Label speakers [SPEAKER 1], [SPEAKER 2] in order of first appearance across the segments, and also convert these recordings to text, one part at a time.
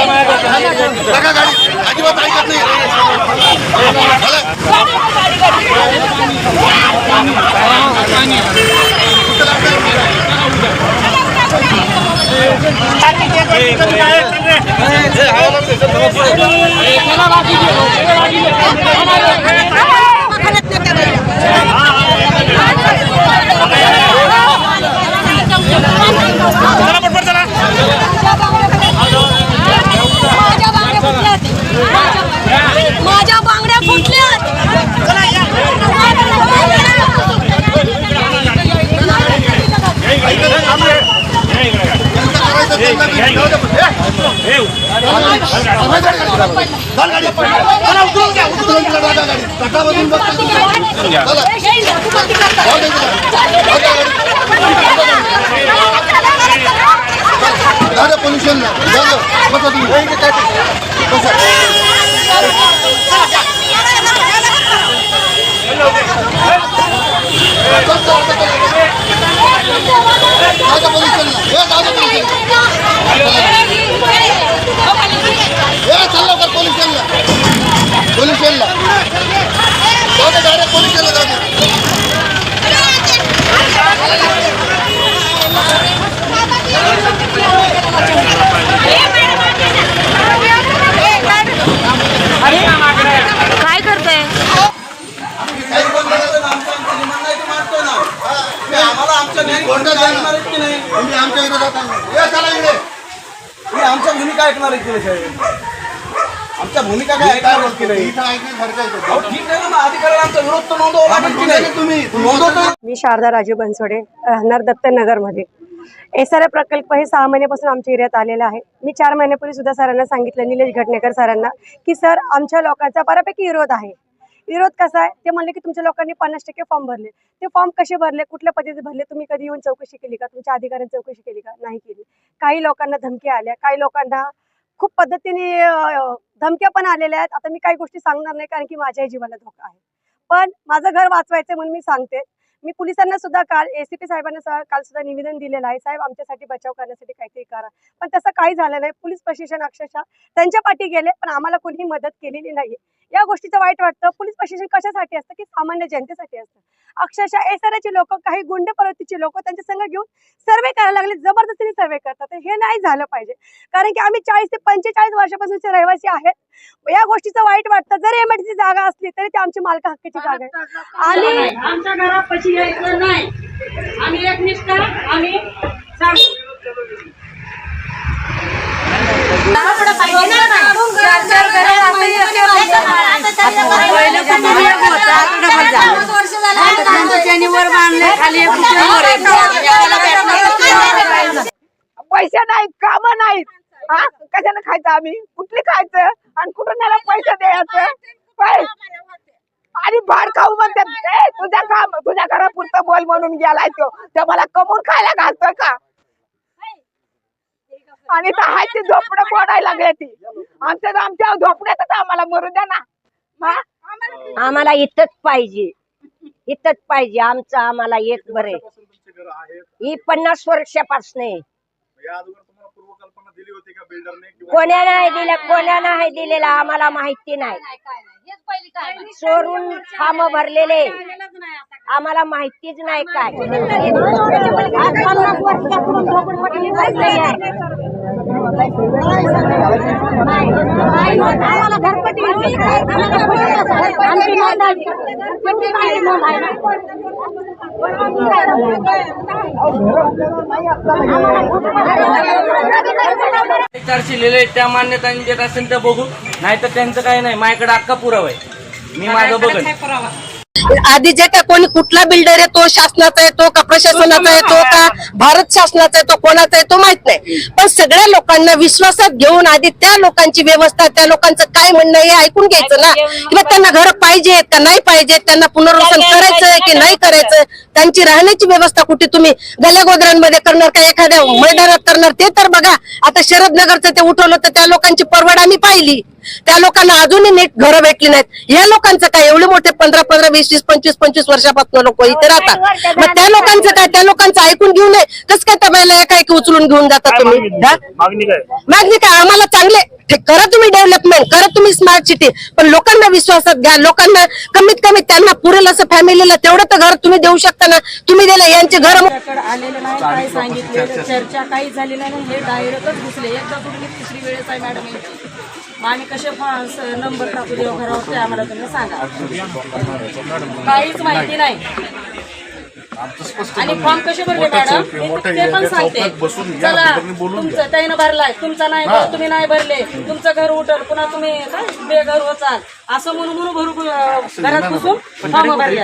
[SPEAKER 1] नका गाडी अजिबात রাজি দিয়ে রাজি দিয়ে पोल्युशनला. जाऊ दे. बसा तुम्ही. काय ते? बसा. चल, चल, चल, चल. जाऊ दे पोल्युशनला. ए, जाऊ दे पोल्युशनला. ए, चल लवकर पोल्युशनला. पोल्युशनला. जाऊ दे, direct पोल्युशनला जाऊ दे.
[SPEAKER 2] काय करतोय
[SPEAKER 1] काही पण करायचं ना, आमचं आमचं नियम नाही तर मारतोय ना. हा, ते आम्हाला आमचं न्याय कोणतं ऐकणार आहेत की नाही? तुम्ही आमच्या विरोधात आहे. ए, चला इकडे.
[SPEAKER 3] तुम्ही आमच्या साहेब? आमच्या भूमिका काय ऐकणार आहेत की नाही. अहो. ठीक आहे ना मग अधिकाऱ्याला आमचा विरोध तर नोंदवावा लागेल की नाही?
[SPEAKER 1] तुम्ही
[SPEAKER 3] नोंदवतो
[SPEAKER 4] मी शारदा राजू बनसोडे राहणार दत्तनगरमध्ये. एस आर प्रकल्प हे सहा महिन्यापासून आमच्या एरियात आलेला आहे. मी चार महिन्यापूर्वी सुद्धा सरांना सांगितलं निलेश घटनेकर सरांना की सर आमच्या लोकांचा बऱ्यापैकी विरोध आहे. विरोध कसा आहे? ते म्हणले की तुमच्या लोकांनी पन्नास टक्के फॉर्म भरले. ते फॉर्म कसे भरले? कुठल्या पद्धतीने भरले? तुम्ही कधी येऊन चौकशी केली का? तुमच्या अधिकाऱ्यांनी चौकशी केली का? नाही केली. काही लोकांना धमकी आल्या. काही लोकांना खूप पद्धतीने धमक्या पण आलेल्या आहेत. आता मी काही गोष्टी सांगणार नाही कारण की माझ्याही जीवाला धोका आहे. पण माझं घर वाचवायचं म्हणून मी सांगते. मी पोलिसांना सुद्धा काल एसीपी साहेबांना काल सुद्धा निवेदन दिलेलं आहे. साहेब आमच्यासाठी बचाव करण्यासाठी काहीतरी करा. पण तसं काही झालं नाही. पोलीस प्रशिक्षण अक्षरशः त्यांच्या पाठी गेले पण आम्हाला कोणीही मदत केलेली नाही या गोष्टीचं वाईट वाटतं. पोलीस प्रशासन कशासाठी असतं? की सामान्य जनतेसाठी असतं. अक्षरशः एसआरचे लोक काही गुंड प्रवृत्तीचे लोक त्यांच्या संघ घेऊन सर्वे करायला लागले. जबरदस्तीने सर्वे करतात. तर हे नाही झालं पाहिजे. कारण की आम्ही चाळीस ते पंचेचाळीस वर्षापासूनचे रहिवासी आहेत. या गोष्टीचं वाईट वाटतं. जरी एमआयडीसी जागा असली तरी ती आमची मालका हक्काची जागा आहे. आणि
[SPEAKER 5] आमच्या घरापाशी यायचं नाही. आम्ही एकनिष्ठ आम्ही सांगू
[SPEAKER 6] पैसे नाहीत काम नाहीत. हा? कशाने खायचं आम्ही? कुठली खायचं? आणि कुठून त्याला पैसे द्यायचं? पै- आणि भाड खाऊ म्हणतात "ए, तुझ्या काम तुझ्या घरापुरतं बोल म्हणून गेलाय तो. ते मला कमून खायला घालतोय का? आणि तर हाय ती झोपडं मोडायला लागले ती. आमच्या आमच्या झोपड्यातच आम्हाला मरू द्या ना.
[SPEAKER 7] आम्हाला इथंच पाहिजे. इथंच पाहिजे. आमचं आम्हाला एक बरे ही पन्नास वर्षापासून आहे. कोण्या नाही दिल्या कोण्या नाही दिलेला आम्हाला माहिती नाही. चोरून फार्म भरलेले. आम्हाला माहितीच नाही काय. पन्नास वर्षापासून आम्हाला घरपट्टी आमची नोंद आहे. घरपट्टी नाही नोंद आहे.
[SPEAKER 8] चारशे लिहिले त्या मान्यता देत असेल तर बघू नाही तर त्यांचं काही नाही माझ्याकडे अख्खा पुरावा आहे मी माझं बघन
[SPEAKER 4] आधी जे काय कोणी कुठला बिल्डर आहे तो शासनाचा आहे तो का प्रशासनाचा आहे तो का भारत शासनाचा आहे तो कोणाचा आहे तो माहीत नाही. पण सगळ्या लोकांना विश्वासात घेऊन आधी त्या लोकांची व्यवस्था त्या लोकांचं काय म्हणणं हे ऐकून घ्यायचं ना. किंवा त्यांना घर पाहिजेत का नाही पाहिजेत त्यांना पुनर्वसन करायचं की नाही करायचं त्यांची राहण्याची व्यवस्था कुठे तुम्ही गल्यागोदरांमध्ये करणार का एखाद्या मैदानात करणार ते तर बघा. आता शरद नगरचं ते उठवलं तर त्या लोकांची परवड आम्ही पाहिली.
[SPEAKER 9] त्या लोकांना अजूनही नीट घरं भेटली नाहीत. या लोकांचं काय एवढे मोठे पंधरा पंधरा वीस वीस पंचवीस पंचवीस वर्षापासून लोक इथे राहतात. मग त्या लोकांचं काय त्या लोकांचं ऐकून घेऊ नये. कसं काय त्या एकी उचलून घेऊन जाता तुम्ही? हा?
[SPEAKER 10] मागणी काय?
[SPEAKER 9] काय? आम्हाला चांगले करा तुम्ही डेव्हलपमेंट करा तुम्ही स्मार्ट सिटी. पण लोकांना विश्वासात घ्या. लोकांना कमीत कमी त्यांना पुरेल असं फॅमिलीला तेवढं तर घर तुम्ही देऊ शकता ना. तुम्ही दिलं यांचे घर
[SPEAKER 5] आलेलं नाही काय सांगितलेलं चर्चा काही झाली नाही हे डायरेक्टच घुसले. एकदा कुठली तिसरी वेळेस आहे मॅडम. आम्ही कसे नंबर टाकू देऊ घरावर ते आम्हाला तुम्ही सांगा काहीच माहिती नाही आणि फॉर्म कसे भरले मॅडम मी ते पण सांगते चला तुमचं त्यानं भरलाय तुमचा नाही भर- तुम्ही नाही भरले तुमचं घर उठल पुन्हा तुम्ही काय बेघर होचाल असं म्हणून म्हणून भरू घरात घुसून फॉर्म भरले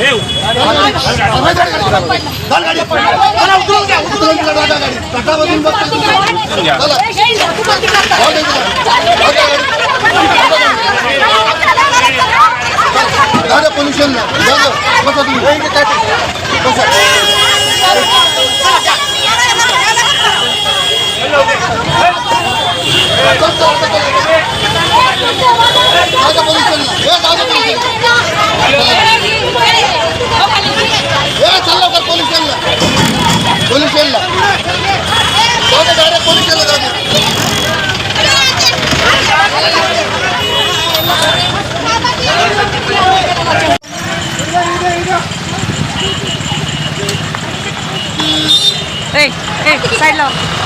[SPEAKER 11] ए, चाल गाडी. चला, उतरून घ्या, उतरून घ्या, दादा गाडी.
[SPEAKER 12] 快乐。